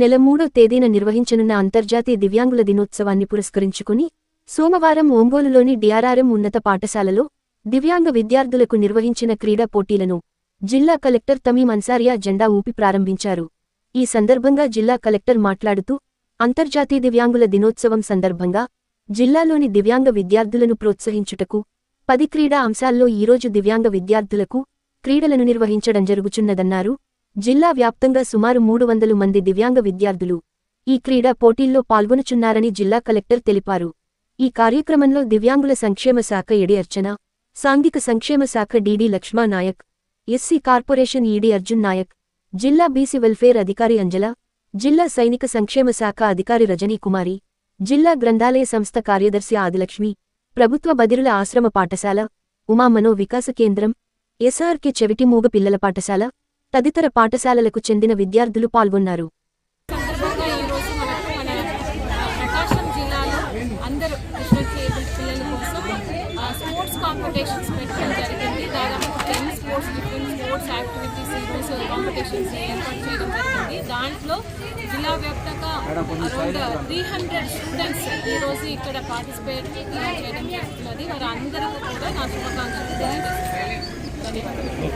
నెల మూడో తేదీన నిర్వహించనున్న అంతర్జాతీయ దివ్యాంగుల దినోత్సవాన్ని పురస్కరించుకుని సోమవారం ఒంగోలులోని డిఆర్ఆర్ఎం ఉన్నత పాఠశాలలో దివ్యాంగ విద్యార్థులకు నిర్వహించిన క్రీడా పోటీలను జిల్లా కలెక్టర్ తమీం అన్సారియా జెండా ఊపి ప్రారంభించారు. ఈ సందర్భంగా జిల్లా కలెక్టర్ మాట్లాడుతూ అంతర్జాతీయ దివ్యాంగుల దినోత్సవం సందర్భంగా జిల్లాలోని దివ్యాంగ విద్యార్థులను ప్రోత్సహించుటకు పది క్రీడా అంశాల్లో ఈరోజు దివ్యాంగ విద్యార్థులకు క్రీడలను నిర్వహించడం జరుగుచున్నదన్నారు. జిల్లా వ్యాప్తంగా సుమారు మూడు వందలు మంది దివ్యాంగ విద్యార్థులు ఈ క్రీడా పోటీల్లో పాల్గొనుచున్నారని జిల్లా కలెక్టర్ తెలిపారు. ఈ కార్యక్రమంలో దివ్యాంగుల సంక్షేమ శాఖ ఎడి అర్చన సాంఘిక సంక్షేమ శాఖ DD Lakshma Naik SC corporation ED Arjun Naik జిల్లా బీసీ వెల్ఫేర్ అధికారి అంజల జిల్లా సైనిక సంక్షేమ శాఖ అధికారి రజనీ కుమారి జిల్లా గ్రంథాలయ సంస్థ కార్యదర్శి ఆదిలక్ష్మి ప్రభుత్వ బదిరుల ఆశ్రమ పాఠశాల ఉమామనో వికాస కేంద్రం ఎస్ఆర్కే చెవిటిమూగ పిల్లల పాఠశాల తదితర పాఠశాలలకు చెందిన విద్యార్థులు పాల్గొన్నారు. ప్రకాశం జిల్లాలో అందరూ పిల్లల స్పోర్ట్స్ కాంపిటీషన్స్ పెట్టడం జరిగింది. దాదాపు ten sports different sports activities competitions ఏర్పాటు చేయడం జరిగింది. దాంట్లో జిల్లా వ్యాప్తంగా అరౌండ్ త్రీ హండ్రెడ్ స్టూడెంట్స్ ఈరోజు ఇక్కడ పార్టిసిపేట్ చేయడం జరుగుతున్నది. వారందరికీ కూడా నా శుభాకాంక్షలు తెలియజేస్తున్నాను. ధన్యవాదాలు.